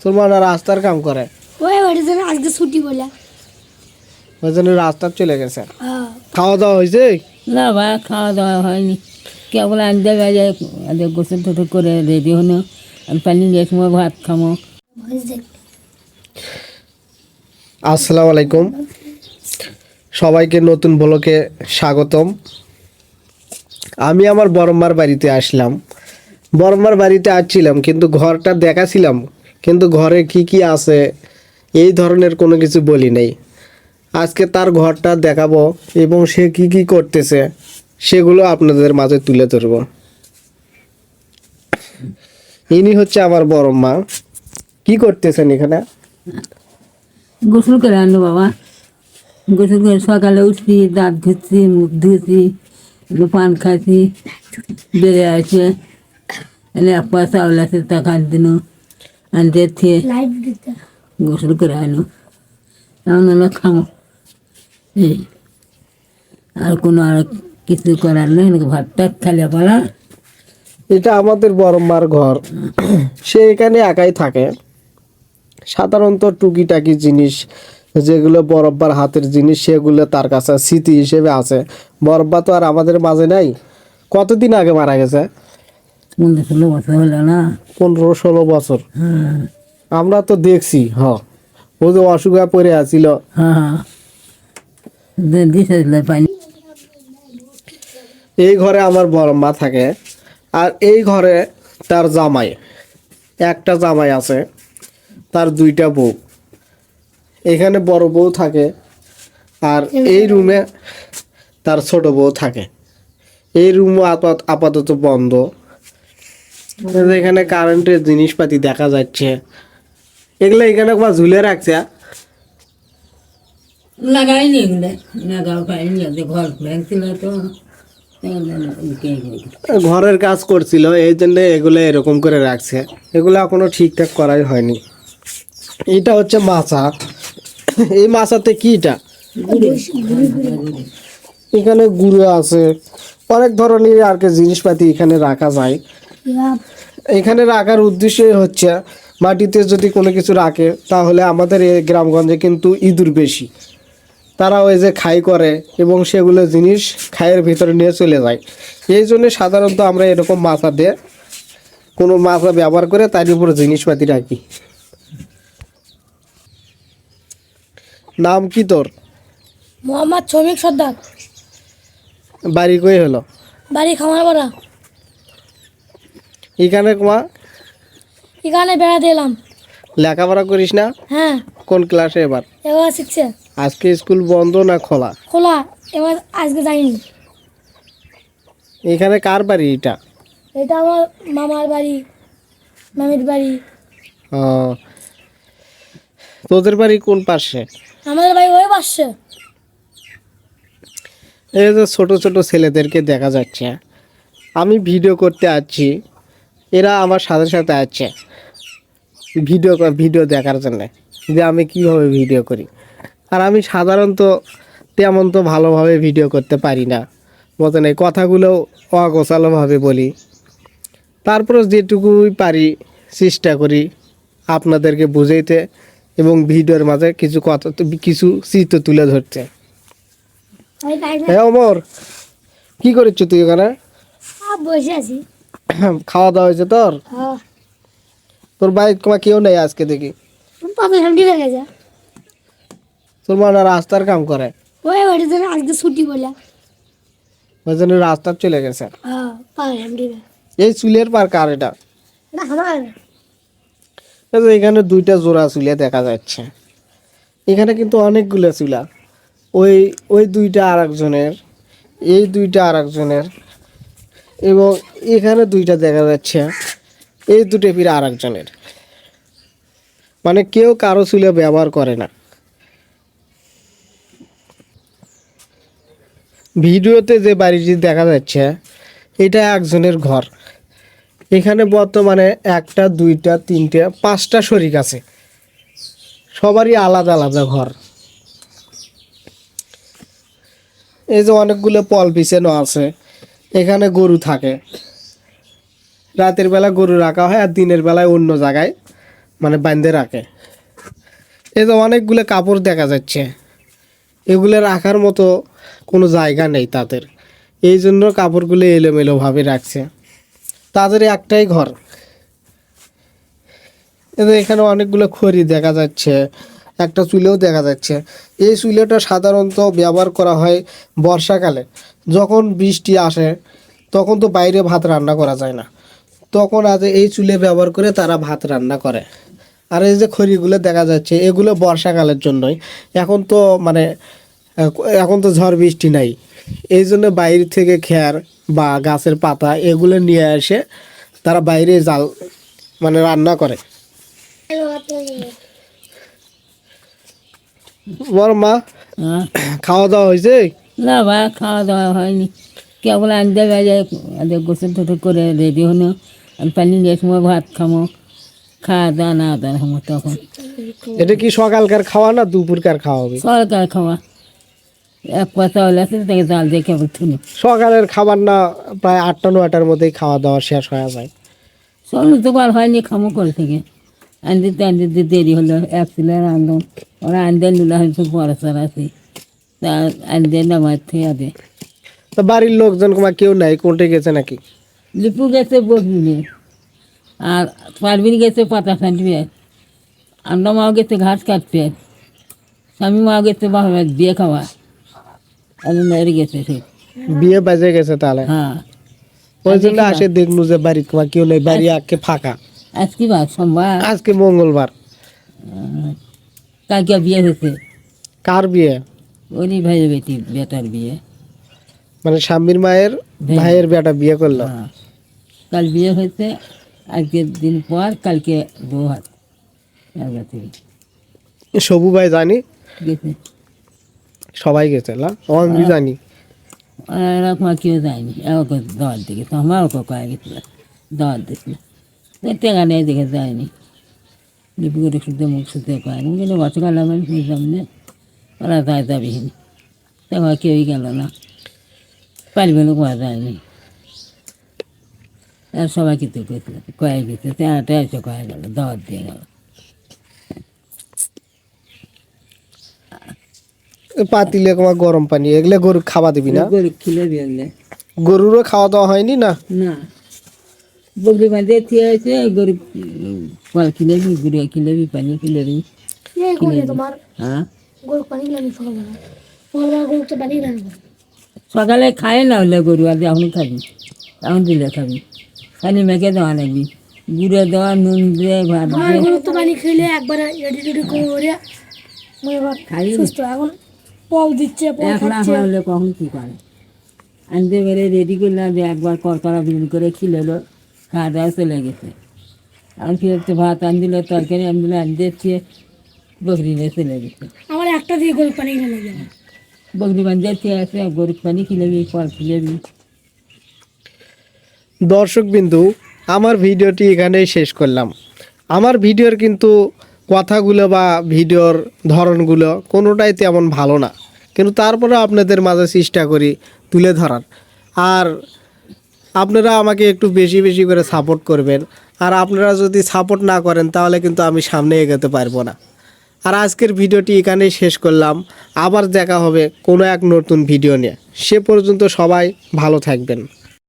তোর মা রাস্তার কাম করে? ওই বাড়ির জন্য আজকে ছুটি বলে। ওই জন্য রাস্তা চলে গেছে? হ্যাঁ। খাওয়া দাওয়া হয়েছে? না ভাই খাওয়া দাওয়া হয়নি। কেবল আনতে গেছে আগে গোসল টোসল করে রেডি হনো আমি পানি দিয়ে সময় ভাত খামো আসসালামু আলাইকুম। সবাইকে নতুন ব্লকে স্বাগতম। আমি আমার বড়ম্মার বাড়িতে আসলাম। বড়ম্মার বাড়িতে আসছিলাম, কিন্তু ঘরটা দেখাছিলাম, কিন্তু ঘরে কি কি আছে, এই ধরনের কোনো কিছু বলি নেই। আজকে তার ঘরটা দেখাবো এবং সে কি কি করতেছে, সেগুলো আপনাদের মাঝে তুলে ধরবো। ইনি হচ্ছে আমার বড়ম্মা কি করতেছেন এখানে? গোসল করে আনলো বাবা। গোসল করে সকালে উঠছি, দাঁত ঘুরছি, মুখ একটু পান খাচ্ছি বেড়ে আছে গোসল করে আনো এমন হলো খামো এই আর কোনো আর কিছু করার নেই ভাতটা খালে পালা এটা আমাদের বড়ম্মার ঘর সে এখানে একাই থাকে। সাধারণত টুকিটাকি জিনিস যেগুলো বরব্বার হাতের জিনিস সেগুলো তার কাছে স্মৃতি হিসেবে আছে। বরব্বা তো আর আমাদের মাঝে নাই। কতদিন আগে মারা গেছে? পনেরো ষোলো বছর। হলো না পনেরো ষোলো বছর আমরা তো দেখছি, হ। ও যে অসুখ এই ঘরে আমার বড় মা থাকে, আর এই ঘরে তার জামাই। একটা জামাই আছে, তার দুইটা বউ। এখানে বড় বউ থাকে, আর এই রুমে তার ছোট বউ থাকে। এই রুম আপাতত বন্ধ। এখানে কারেন্টের জিনিসপাতি দেখা যাচ্ছে। এগুলো এখানে একবার ঝুলে রাখছে। লাগাইনি এগুলো। লাগাও পাইনি ঘর ভেঙছিল তো। ঘরের কাজ করছিল এই জন্য এগুলো এরকম করে রাখছে। এগুলো এখনও ঠিকঠাক করাই হয়নি। এটা হচ্ছে মাছা। এই মাছাতে কি এটা? এখানে গুঁড়ো আছে। অনেক ধরনের আর কি জিনিসপাতি এখানে রাখা যায়। এখানে রাখার উদ্দেশ্য হচ্ছে মাটিতে যদি কোনো কিছু রাখে তাহলে আমাদের এই গ্রামগঞ্জে কিন্তু ইঁদুর বেশি। তারা ওই যে খাই করে এবং সেগুলো জিনিস খায়ের ভিতরে নিয়ে চলে যায়। এই জন্য সাধারণত আমরা এরকম মাথা দিয়ে কোনো মাথা ব্যবহার করে তার উপরে জিনিসপাতি রাখি। নাম কি তোর? মোহাম্মদ শ্রমিক সর্দার। বাড়ি কই হলো? বাড়ি খামার পাড়া এখানে মা? এখানে বেড়াতে এলাম। লেখাপড়া করিস না? হ্যাঁ। কোন ক্লাসে এবার? এবার শিখছে আজকে স্কুল বন্ধ না খোলা? খোলা। এবার আজকে যাইনি। এখানে কার বাড়ি এটা? এটা আমার মামার বাড়ি মামির বাড়ি। ও। তোদের বাড়ি কোন পাশে? আমাদের বাড়ি ওই পাশে। এই যে ছোট ছোট ছেলেদেরকে দেখা যাচ্ছে। আমি ভিডিও করতে আসছি। এরা আমার সাথে সাথে আছে। ভিডিও ভিডিও দেখার জন্য যে আমি কীভাবে ভিডিও করি। আর আমি সাধারণত তেমন তো ভালোভাবে ভিডিও করতে পারি না। মতন এই কথাগুলো অগোছালোভাবে বলি। তারপরে যেটুকুই পারি চেষ্টা করি আপনাদেরকে বুঝাইতে এবং ভিডিওর মাঝে কিছু কথা কিছু চিত্র তুলে ধরতে। হ্যাঁ অমর কি করেছ তুই ওখানে বসে আছি। খাওয়া দাওয়া হয়েছে তোর? হ্যাঁ। তোর বাইক তোমার কেউ নেই আজকে দেখি? তোর মা রাস্তার কাম করে? ওই আজকে ছুটি বলে। ওই জন্য রাস্তা চলে গেছে? হ্যাঁ এই চুলের পার কার এটা? এখানে দুইটা জোড়া চুলে দেখা যাচ্ছে। এখানে কিন্তু অনেকগুলো চুলা। ওই ওই দুইটা আর একজনের এই দুইটা আর একজনের এবং এখানে দুইটা দেখা যাচ্ছে। এই দুটো ফিরে আর একজনের মানে কেউ কারও চুলে ব্যবহার করে না। ভিডিওতে যে বাড়িটি দেখা যাচ্ছে, এটা একজনের ঘর। এখানে বর্তমানে একটা, দুইটা, তিনটে, পাঁচটা শরিক আছে। সবারই আলাদা আলাদা ঘর। এই যে অনেকগুলো পল বিছানো আছে। এখানে গরু থাকে। রাতের বেলা গরু রাখা হয় আর দিনের বেলায় অন্য জায়গায় মানে বাঁধে রাখে। এই তো অনেকগুলো কাপড় দেখা যাচ্ছে। এগুলো রাখার মতো কোনো জায়গা নেই তাদের। এই জন্য কাপড়গুলো এলোমেলোভাবে রাখছে। তাদের একটাই ঘর। তো এখানে অনেকগুলো খড়ি দেখা যাচ্ছে। একটা চুলেও দেখা যাচ্ছে। এই চুলেটা সাধারণত ব্যবহার করা হয় বর্ষাকালে। যখন বৃষ্টি আসে, তখন তো বাইরে ভাত রান্না করা যায় না। তখন আজ এই চুলে ব্যবহার করে তারা ভাত রান্না করে। আর এই যে খড়িগুলো দেখা যাচ্ছে, এগুলো বর্ষাকালের জন্যই। এখন তো মানে এখন তো ঝড় বৃষ্টি নাই। এই জন্য বাইরে থেকে খেয়ার বা গাছের পাতা এগুলো নিয়ে এসে তারা বাইরে জাল মানে রান্না করে। বড় মা হ্যাঁ। খাওয়া দাওয়া হয়েছে? না ভাই খাওয়া দাওয়া হয়নি। কেবল আনতে ওদের গোসল টোসল করে রেডি হলো। আমি পানি নিয়ে সময় ভাত খামো খাওয়া দাওয়া না দাওয়া হব তখন। এটা কি সকালকার খাওয়া না দুপুরকার খাওয়া হবে? সরকার খাওয়া। এক পাতা হলে তাকে জাল দিয়ে কেবল থুনি সকালের খাবার না প্রায় আটটা নয়টার মধ্যেই খাওয়া দাওয়া শেষ হয়ে যায়। সব তো হয়নি খামো করে থেকে। আনতে আনতে দিতে দেরি হলো এক সিলার আনলাম ওরা আনতে নিলে হয়তো বড় সার আছে তা আনতে নামার থেকে দে তো বাড়ির লোকজন তোমার কেউ নাই কোর্টে গেছে নাকি লিপু গেছে বসবি আর পারবিন গেছে পাতা কাটবে আমরা মাও গেছে ঘাস কাটবে স্বামী মাও গেছে বাবা বিয়ে খাওয়া আর মেরে গেছে সে বিয়ে বাজে গেছে তাহলে হ্যাঁ ওই জন্য আসে দেখলু যে বাড়ি তোমার কেউ নেই বাড়ি আজকে ফাঁকা আজ কি বার সোমবার? আজকে মঙ্গলবার। কালকে বিয়ে হয়েছে? কার বিয়ে? ওরই ভাই বেটি বেটার বিয়ে। মানে স্বামীর মায়ের ভাইয়ের। বেটা বিয়ে করল। হ্যাঁ। কাল বিয়ে হয়েছে আজকের দিন পর কালকে বউ হাত সবু ভাই জানি? সবাই গেছে আমি জানি। এরকম আর কেউ যায়নি ওকে দাওয়াত দেখেছে আমার ওকে গেছিল দাওয়াত দিয়েছিল টেকা নেই দেখে যায়নি লিপি করে শুদ্ধ মুখ শুদ্ধ কয়েনি কিন্তু গতকাল আমার সামনে ওরা যায় যাবিহীন তখন কেউই গেল না পারিবে না কোয়া যায়নি আর সবাই কিন্তু গেছিল কয়ে গেছে তেরোটা এসে কয়ে গেল দাওয়াত দিয়ে গেল পাতিলে তোমার গরম পানি এগুলো গরু খাওয়া দিবি না গরিব খিলে বিয়ে গরুরও খাওয়া দাওয়া হয়নি না না বগরি বাঁধে থিয়ে আছে গরিব গুড়িয়া পানি খিলেবি এই করে তোমার হ্যাঁ গরু পানি পানি লাগে সকালে খায় না হলে গরু আর এখন খাবি এখন দিলে খাবি খালি মেখে দেওয়া লাগবি গুঁড়ে দেওয়া নুন দিয়ে ভাত পানি খেলে একবার এডি টেডি করে সুস্থ এখন পল দিচ্ছে লাখ হলে কখন কী করে আনতে পেরে রেডি করলাম যে একবার করকরা বিল করে খিলেলো খাওয়া দাওয়া চলে গেছে। এখন ফিরতে ভাত আন দিল তরকারি আন দিল আন দিচ্ছে বকরি নিয়ে চলে গেছে। আমার একটা দিয়ে গরু পানি খেলে আমার বকরি বান্ধে খেয়ে আছে গরু পানি খিলেবি ফল খিলেবি দর্শক বিন্দু আমার ভিডিওটি এখানেই শেষ করলাম। আমার ভিডিওর কিন্তু কথাগুলো বা ভিডিওর ধরনগুলো কোনোটাই তেমন ভালো না। কিন্তু তারপরে আপনাদের মাঝে চেষ্টা করি তুলে ধরার। আর আপনারা আমাকে একটু বেশি বেশি করে সাপোর্ট করবেন। আর আপনারা যদি সাপোর্ট না করেন, তাহলে কিন্তু আমি সামনে এগোতে পারব না। আর আজকের ভিডিওটি এখানেই শেষ করলাম। আবার দেখা হবে কোনো এক নতুন ভিডিও নিয়ে। সে পর্যন্ত সবাই ভালো থাকবেন।